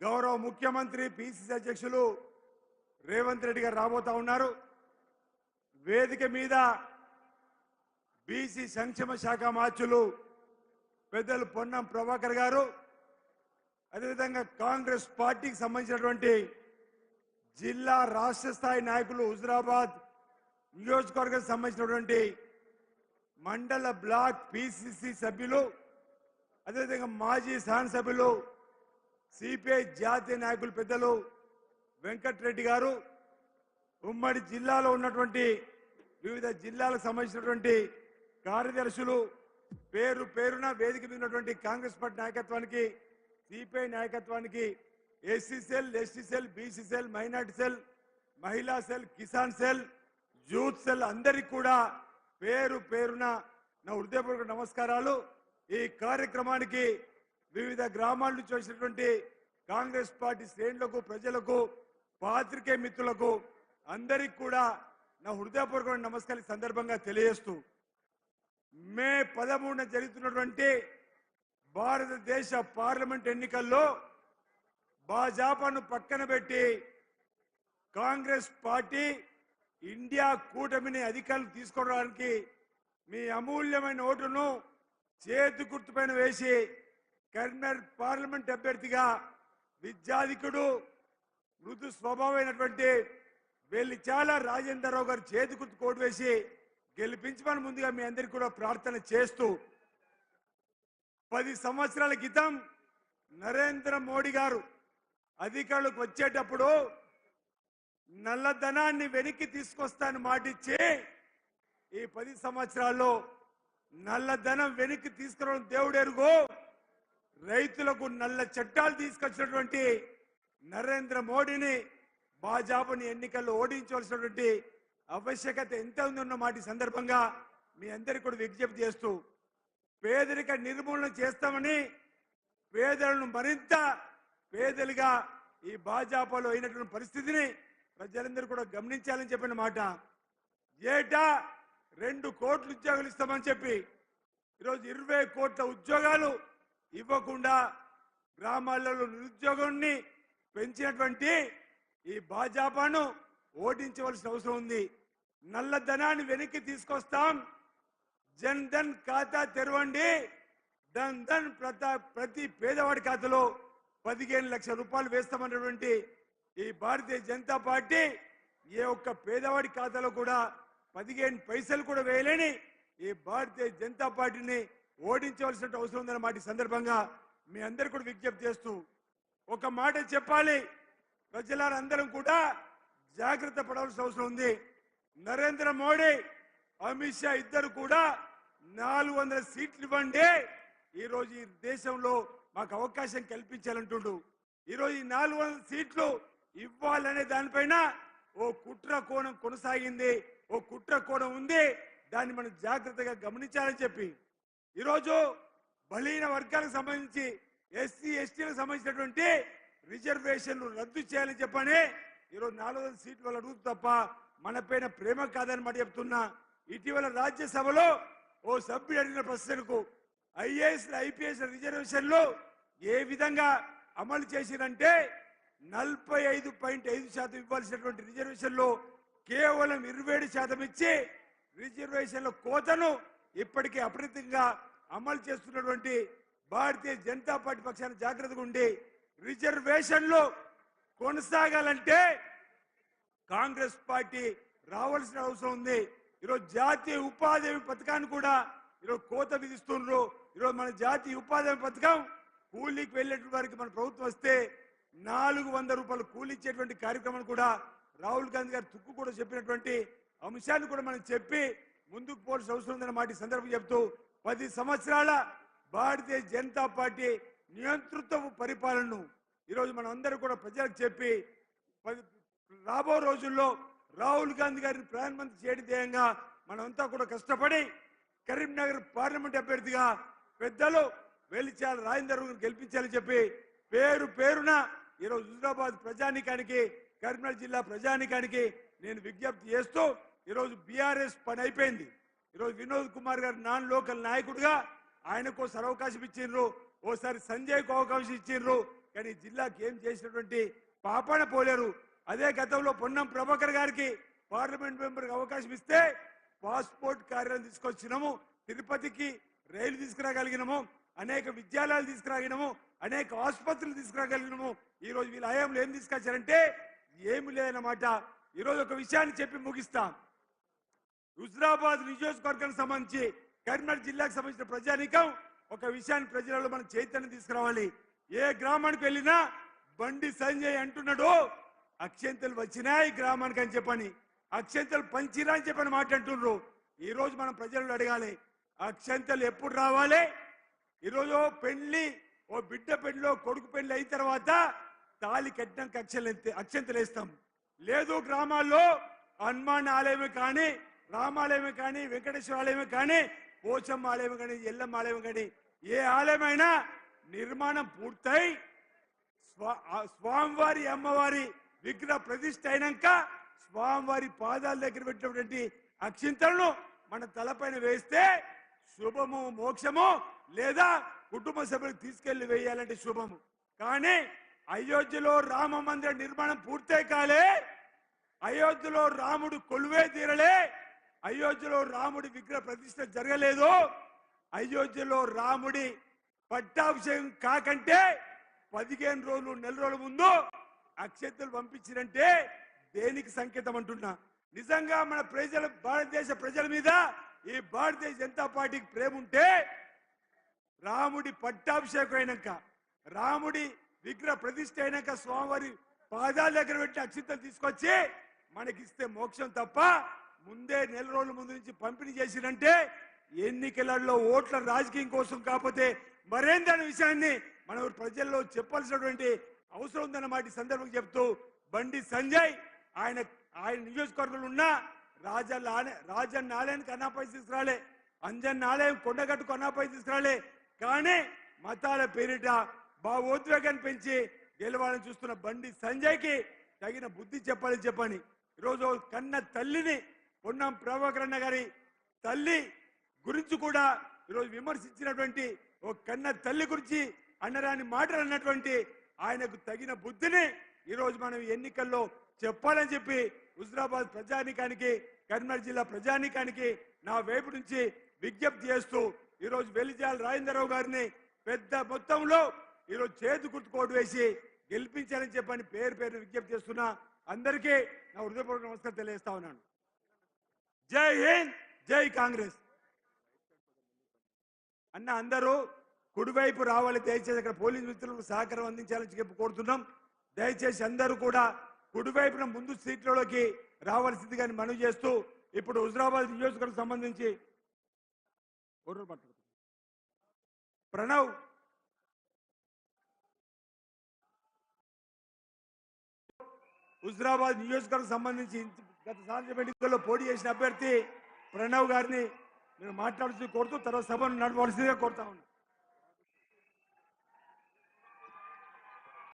గౌరవ ముఖ్యమంత్రి పిసిసి అధ్యక్షులు రేవంత్ రెడ్డి గారు రాబోతా ఉన్నారు. వేదిక మీద బీసీ సంక్షేమ శాఖ మార్చులు పెద్దలు పొన్నం ప్రభాకర్ గారు అదేవిధంగా కాంగ్రెస్ పార్టీకి సంబంధించినటువంటి జిల్లా రాష్ట్ర స్థాయి నాయకులు హుజరాబాద్ నియోజకవర్గం సంబంధించినటువంటి మండల బ్లాక్ పిసిసి సభ్యులు అదేవిధంగా మాజీ శాసనసభ్యులు సిపిఐ జాతీయ నాయకులు పెద్దలు వెంకట్రెడ్డి గారు ఉమ్మడి జిల్లాలో ఉన్నటువంటి వివిధ జిల్లాలకు సంబంధించినటువంటి కార్యదర్శులు పేరు పేరున వేదిక మీద ఉన్నటువంటి కాంగ్రెస్ పార్టీ నాయకత్వానికి సిపిఐ నాయకత్వానికి SC cell ST cell BC cell minority cell మహిళా సెల్ కిసాన్ సెల్ యూత్ సెల్ అందరికి కూడా పేరు పేరున నా హృదయపూర్వక నమస్కారాలు. ఈ కార్యక్రమానికి వివిధ గ్రామాల నుంచి వచ్చినటువంటి కాంగ్రెస్ పార్టీ శ్రేణులకు ప్రజలకు పాత్రికే మిత్రులకు అందరికి కూడా నా హృదయపూర్వక నమస్కారం సందర్భంగా తెలియజేస్తూ మే పదమూడున జరుగుతున్నటువంటి భారతదేశ పార్లమెంట్ ఎన్నికల్లో భాజపాను పక్కన పెట్టి కాంగ్రెస్ పార్టీ ఇండియా కూటమిని అధికారులు తీసుకోవడానికి మీ అమూల్యమైన ఓటును చేతి గుర్తుపైన వేసి కరీంనగర్ పార్లమెంట్ అభ్యర్థిగా విద్యాధికుడు మృదు స్వభావమైనటువంటి వెల్లిచాల రాజేంద్రరావు గారు చేతి గుర్తు కోటు వేసి గెలిపించమని ముందుగా మీ అందరికీ కూడా ప్రార్థన చేస్తూ పది సంవత్సరాల క్రితం నరేంద్ర మోడీ గారు అధికారులకు వచ్చేటప్పుడు నల్లధనాన్ని వెనక్కి తీసుకొస్తాను మాటిచ్చి ఈ పది సంవత్సరాల్లో నల్లధనం వెనక్కి తీసుకురావడం దేవుడెరుగు. రైతులకు నల్ల చట్టాలు తీసుకొచ్చినటువంటి నరేంద్ర మోడీని భాజపాని ఎన్నికల్లో ఓడించవలసినటువంటి ఆవశ్యకత ఎంత ఉందన్న మాట సందర్భంగా మీ అందరికీ కూడా విజ్ఞప్తి చేస్తూ పేదరిక నిర్మూలన చేస్తామని పేదలను మరింత పేదలుగా ఈ భాజపాలో అయినటువంటి పరిస్థితిని ప్రజలందరూ కూడా గమనించాలని చెప్పిన మాట. ఏటా రెండు కోట్ల ఉద్యోగాలు ఇస్తామని చెప్పి ఈరోజు ఇరవై కోట్ల ఉద్యోగాలు ఇవ్వకుండా గ్రామాలలో నిరుద్యోగాన్ని పెంచినటువంటి ఈ భాజపాను ఓడించవలసిన అవసరం ఉంది. నల్లధనాన్ని వెనక్కి తీసుకొస్తాం. జన్ ధన్ ఖాతా తెరవండి. ధన్ ధన్ ప్రతా ప్రతి పేదవాడి ఖాతాలో పదిహేను లక్షల రూపాయలు వేస్తామన్నటువంటి ఈ భారతీయ జనతా పార్టీ ఏ ఒక్క పేదవాడి ఖాతాలో కూడా పదిహేను పైసలు కూడా వేయలేని ఈ భారతీయ జనతా పార్టీని ఓడించవలసిన అవసరం ఉందన్న మాట సందర్భంగా మీ అందరు కూడా విజ్ఞప్తి చేస్తూ ఒక మాట చెప్పాలి. ప్రజలందరం కూడా జాగ్రత్త పడవలసిన అవసరం ఉంది. నరేంద్ర మోడీ అమిత్ షా ఇద్దరు కూడా నాలుగు వందల సీట్లు ఇవ్వండి. ఈరోజు ఈ దేశంలో మాకు అవకాశం కల్పించాలంటుండు. ఈరోజు ఈ నాలుగు వందల సీట్లు ఇవ్వాలనే దానిపైన ఓ కుట్ర కోణం కొనసాగింది. ఓ కుట్ర కోణం ఉంది. దాన్ని మనం జాగ్రత్తగా గమనించాలని చెప్పి ఈరోజు బలహీన వర్గాలకు సంబంధించి ఎస్సీ ఎస్టీలకు సంబంధించినటువంటి రిజర్వేషన్లు రద్దు చేయాలని చెప్పని ఈరోజు నాలుగు వందల సీట్లు వాళ్ళు అడుగుతూ తప్ప మన పైన ప్రేమ కాదని మాట చెప్తున్నా. ఇటీవల రాజ్యసభలో ఓ సభ్యుడు అడిగిన ప్రశ్నకు ఐఏఎస్ ఐపీఎస్ రిజర్వేషన్లు ఏ విధంగా అమలు చేసిరంటే నలభై ఐదు పాయింట్ ఐదు శాతం ఇవ్వాల్సినటువంటి రిజర్వేషన్లు కేవలం ఇరవై ఏడు శాతం ఇచ్చి రిజర్వేషన్ల కోతను ఇప్పటికే అప్రతిగా అమలు చేస్తున్నటువంటి భారతీయ జనతా పార్టీ పక్షాన జాగ్రత్తగా ఉండి రిజర్వేషన్లు కొనసాగాలంటే కాంగ్రెస్ పార్టీ రావాల్సిన అవసరం ఉంది. ఈరోజు జాతీయ ఉపాధి పథకాన్ని కూడా ఈరోజు కోత విధిస్తున్నారు ఈరోజు మన జాతీయ ఉపాధి పథకం కూలీకి వెళ్ళేటువంటి వారికి మన ప్రభుత్వం వస్తే నాలుగు వంద రూపాయలు కూలీ ఇచ్చేటువంటి కార్యక్రమం కూడా రాహుల్ గాంధీ గారు తుక్కు కూడా చెప్పినటువంటి అంశాన్ని కూడా మనం చెప్పి ముందుకు పోవాల్సిన అవసరం ఉందన్న మాట సందర్భం చెప్తూ పది సంవత్సరాల భారతీయ జనతా పార్టీ నియంతృత్వ పరిపాలనను ఈరోజు మనం అందరూ కూడా ప్రజలకు చెప్పి పది రాబో రోజుల్లో రాహుల్ గాంధీ గారిని ప్రధానమంత్రి చేయడం ధ్యేయంగా మనమంతా కూడా కష్టపడి కరీంనగర్ పార్లమెంట్ అభ్యర్థిగా పెద్దలు వెలిచాల రాజేందర్ గెలిపించాలని చెప్పి పేరు పేరున ఈరోజు హుజరాబాద్ ప్రజానికానికి కరీంనగర్ జిల్లా ప్రజానికానికి నేను విజ్ఞప్తి చేస్తూ ఈరోజు బీఆర్ఎస్ పని అయిపోయింది. ఈరోజు వినోద్ కుమార్ గారు నాన్ లోకల్ నాయకుడుగా ఆయనకు ఒకసారి అవకాశం ఇచ్చిండ్రు. ఓసారి సంజయ్కు అవకాశం ఇచ్చిండ్రు. కానీ జిల్లాకు జిల్లాకి ఏం చేసినటువంటి పాపాన పోలేరు. అదే గతంలో పొన్నం ప్రభాకర్ గారికి పార్లమెంట్ మెంబర్కి అవకాశం ఇస్తే పాస్పోర్ట్ కార్యాలయం తీసుకొచ్చినాము. తిరుపతికి రైలు తీసుకురాగలిగినాము. అనేక విద్యాలయాలు తీసుకురాగినాము అనేక ఆసుపత్రులు తీసుకురాగలిగినాము. ఈ రోజు వీళ్ళ హయాంలో ఏం తీసుకొచ్చారంటే ఏమి లేదన్నమాట. ఈరోజు ఒక విషయాన్ని చెప్పి ముగిస్తాం. హుజరాబాద్ నియోజకవర్గానికి సంబంధించి కరీంనగర్ జిల్లాకు సంబంధించిన ప్రజానీకం ఒక విషయాన్ని ప్రజలలో మనం చైతన్యం తీసుకురావాలి. ఏ గ్రామానికి వెళ్ళినా బండి సంజయ్ అంటున్నాడు. అక్షంతలు వచ్చినాయి గ్రామానికి అని చెప్పని. అక్షంతలు పంచిరా అని చెప్పని మాట అంటున్నారు ఈ రోజు మనం ప్రజలను అడగాలి అక్షంతలు ఎప్పుడు రావాలి? ఈరోజు పెళ్ళి ఓ బిడ్డ పెళ్ళిలో కొడుకు పెళ్ళి అయిన తర్వాత తాళి కట్టినాక అక్షంతలు అక్షంతలు వేస్తాం. లేదు గ్రామాల్లో హనుమాన్ ఆలయమే కానీ రామాలయమే కానీ వెంకటేశ్వర ఆలయమే కానీ పోచమ్మ ఆలయం కానీ ఎల్లమ్మ ఆలయం కానీ ఏ ఆలయమైనా నిర్మాణం పూర్తయి స్వా- స్వామివారి అమ్మవారి విగ్రహ ప్రతిష్ట అయినాక స్వామివారి పాదాల దగ్గర పెట్టినటువంటి అక్షింతలను మన తలపైన వేస్తే శుభము మోక్షము లేదా కుటుంబ సభ్యులకు తీసుకెళ్ళి వేయాలంటే శుభము. కానీ అయోధ్యలో రామ మందిర నిర్మాణం పూర్తయి కాలే అయోధ్యలో రాముడు కొలువే తీరలే అయోధ్యలో రాముడి విగ్రహ ప్రతిష్ఠ జరగలేదు. అయోధ్యలో రాముడి పట్టాభిషేకం కాకంటే పదిహేను రోజులు నెల రోజుల ముందు అక్షతలు పంపించినంటే దేనికి సంకేతం అంటున్నా? నిజంగా మన ప్రజల భారతదేశ ప్రజల మీద ఈ భారతీయ జనతా పార్టీకి ప్రేమ ఉంటే రాముడి పట్టాభిషేకం అయినాక రాముడి విగ్రహ ప్రతిష్ఠ అయినాక స్వామివారి పాదాల దగ్గర పెట్టి అక్షింతలు తీసుకొచ్చి మనకిస్తే మోక్షం తప్ప ముందే నెల రోజుల ముందు నుంచి పంపిణీ చేసినంటే ఎన్నికలలో ఓట్ల రాజకీయం కోసం కాకపోతే మరేందనే విషయాన్ని మన ప్రజల్లో చెప్పాల్సినటువంటి అవసరం ఉందన్నమాట ఈ సందర్భం చెప్తూ బండి సంజయ్ ఆయన ఆయన నియోజకవర్గంలో ఉన్న రాజన్న ఆలయ రాజన్న ఆలయానికి అన్నాపై తీసుకురాలే అంజన్న ఆలయం కొండగట్టుకు అన్నాపై తీసుకురాలే కానీ మతాల పేరిట భావోద్వేగాన్ని పెంచి గెలవాలని చూస్తున్న బండి సంజయ్కి తగిన బుద్ధి చెప్పాలని చెప్పని. ఈరోజు కన్న తల్లిని పొన్నం ప్రభాకరణ గారి తల్లి గురించి కూడా ఈరోజు విమర్శించినటువంటి ఒక కన్న తల్లి గురించి అన్నరాని మాటలు అన్నటువంటి ఆయనకు తగిన బుద్ధిని ఈరోజు మనం ఎన్నికల్లో చెప్పాలని చెప్పి హుజరాబాద్ ప్రజానికానికి కరీంనగర్ జిల్లా ప్రజానికానికి నా వైపు నుంచి విజ్ఞప్తి చేస్తూ ఈరోజు వెలిజాల రాజేంద్రరావు గారిని పెద్ద మొత్తంలో ఈరోజు చేతి గుర్తుకోటు వేసి గెలిపించాలని చెప్పని పేరు పేరు విజ్ఞప్తి చేస్తున్నా. అందరికీ నా హృదయపూర్వక నమస్కారం తెలియజేస్తా ఉన్నాను. జై హింద్ జై కాంగ్రెస్. అన్న అందరూ కుడివైపు రావాలి దయచేసి అక్కడ పోలీస్ మిత్రులకు సహకారం అందించాలని చెప్పి కోరుతున్నాం. దయచేసి అందరూ కూడా కుడివైపున ముందు సీట్లలోకి రావాల్సిందిగా మనవి చేస్తూ ఇప్పుడు హుజరాబాద్ నియోజకవర్గం సంబంధించి ప్రణవ్. హుజరాబాద్ నియోజకవర్గం సంబంధించి గత సార్వత్రిక ఎన్నికల్లో పోటీ చేసిన అభ్యర్థి ప్రణవ్ గారిని నేను మాట్లాడుతూ కోరుతూ తర్వాత సభను నడవలసిందిగా కోరుతా ఉన్నాను.